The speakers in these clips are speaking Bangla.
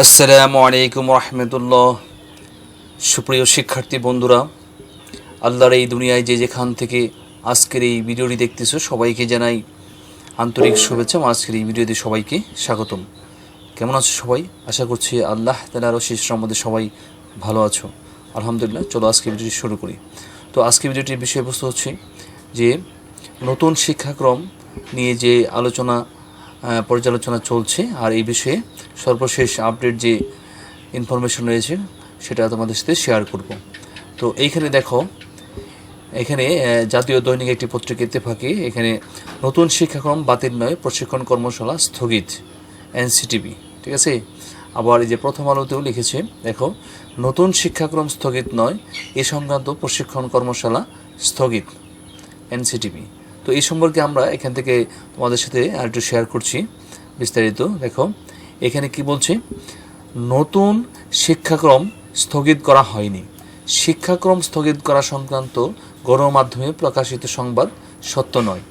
আসসালামু আলাইকুম রহমতুল্লাহ। সুপ্রিয় শিক্ষার্থী বন্ধুরা, আল্লাহর এই দুনিয়ায় যে যেখান থেকে আজকের এই ভিডিওটি দেখতেছো, সবাইকে জানাই আন্তরিক শুভেচ্ছা এবং আজকের এই ভিডিওতে সবাইকে স্বাগতম। কেমন আছো সবাই? আশা করছি আল্লাহ তালার শেষ মধ্যে সবাই ভালো আছো। আলহামদুলিল্লাহ, চলো আজকে ভিডিওটি শুরু করি। তো আজকে ভিডিওটির বিষয়বস্তু হচ্ছে যে, নতুন শিক্ষাক্রম নিয়ে যে আলোচনা পর্যালোচনা চলছে। আর এই বিষয়ে সর্বশেষ আপডেট যে ইনফরমেশন রয়েছে, সেটা তোমাদের সাথে শেয়ার করব। তো এইখানে দেখো, এখানে জাতীয় দৈনিক একটি পত্রিকা ইত্তেফাকে এখানে নতুন শিক্ষাক্রম বাতিল নয়, প্রশিক্ষণ কর্মশালা স্থগিত এনসিটিভি ঠিক আছে? আবার এই যে প্রথম আলোতেও লিখেছে, দেখো, নতুন শিক্ষাক্রম স্থগিত নয়, এ সংক্রান্ত প্রশিক্ষণ কর্মশালা স্থগিত এনসিটিভি তো এই সম্পর্কে আমরা এখান থেকে তোমাদের সাথে আর একটু শেয়ার করছি, বিস্তারিত। দেখো, এখানে কি বলছে? নতুন শিক্ষাক্রম স্থগিত করা হয়নি। শিক্ষাক্রম স্থগিত করা সংক্রান্ত গণমাধ্যমে প্রকাশিত সংবাদ সত্য নয়।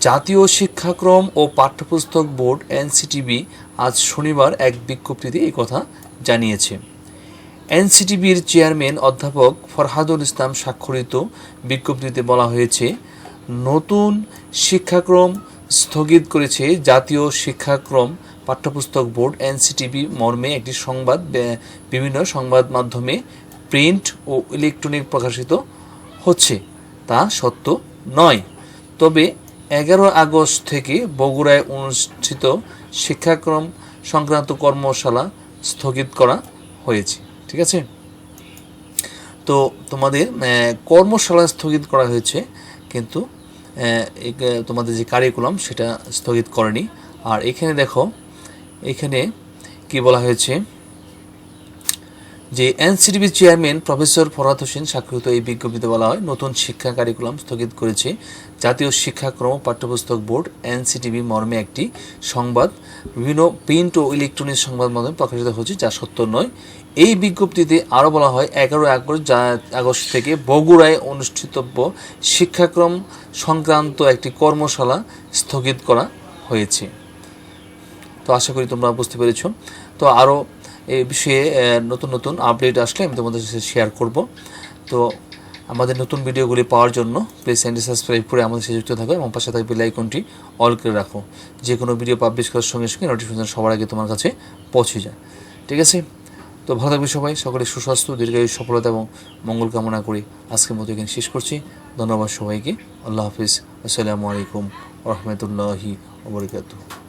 জাতীয় শিক্ষাক্রম ও পাঠ্যপুস্তক বোর্ড এনসিটিবি আজ শনিবার এক বিজ্ঞপ্তিতে এই কথা জানিয়েছে। এনসিটিবির চেয়ারম্যান অধ্যাপক ফরহাদুল ইসলাম স্বাক্ষরিত বিজ্ঞপ্তিতে বলা হয়েছে নতুন শিক্ষাক্রম স্থগিত করেছে জাতীয় শিক্ষাক্রম পাঠ্যপুস্তক বোর্ড এনসিটিবি মর্মে একটি সংবাদ বিভিন্ন সংবাদ মাধ্যমে প্রিন্ট ও ইলেকট্রনিক প্রকাশিত হচ্ছে। তা সত্য নয়। তবে এগারো আগস্ট থেকে বগুড়ায় অনুষ্ঠিত শিক্ষাক্রম সংক্রান্ত কর্মশালা স্থগিত করা হয়েছে। ঠিক আছে? তো তোমাদের কর্মশালা স্থগিত করা হয়েছে, কিন্তু তোমাদের যে কারিকুলাম সেটা স্থগিত করেনি। আর এখানে দেখো এখানে কি বলা হয়েছে? যে NCTB chairman professor Farhad Hossain স্বাক্ষরিত এই বিজ্ঞপ্তিতে বলা হয়, নতুন শিক্ষা কারিকুলাম স্থগিত করেছে জাতীয় শিক্ষাক্রম পাঠ্যপুস্তক বোর্ড এনসিটিভি মর্মে একটি সংবাদ। বিভিন্ন প্রিন্ট ও ইলেকট্রনিক সংবাদ মাধ্যমে প্রকাশিত হচ্ছে যা সত্য নয়। এই বিজ্ঞপ্তিতে আরও বলা হয় এগারো আগস্ট আগস্ট থেকে বগুড়ায় অনুষ্ঠিতব্য শিক্ষাক্রম সংক্রান্ত একটি কর্মশালা স্থগিত করা হয়েছে। তো আশা করি তোমরা বুঝতে পেরেছ। তো আরও এই বিষয়ে নতুন নতুন আপডেট আসলে আমি তোমাদের সাথে শেয়ার করব। তো আমাদের নতুন ভিডিওগুলি পাওয়ার জন্য প্লিজ চ্যানেলটি সাবস্ক্রাইব করে আমাদের সাথে যুক্ত থাকো এবং পাশে থাকবে লাইকনটি অল করে রাখো। যে কোনো ভিডিও পাবলিশ করার সঙ্গে সঙ্গে নোটিফিকেশন সবার আগে তোমার কাছে পৌঁছে যায়। ঠিক আছে? তো ভালো থাকবে সবাই, সকলে সুস্বাস্থ্য, দীর্ঘায়ু, সফলতা এবং মঙ্গল কামনা করি। আজকের মতো এখানে শেষ করছি। ধন্যবাদ সবাইকে। আল্লাহ হাফিজ। আসসালামু আলাইকুম রহমতুল্লাহি ওবরকাতুহ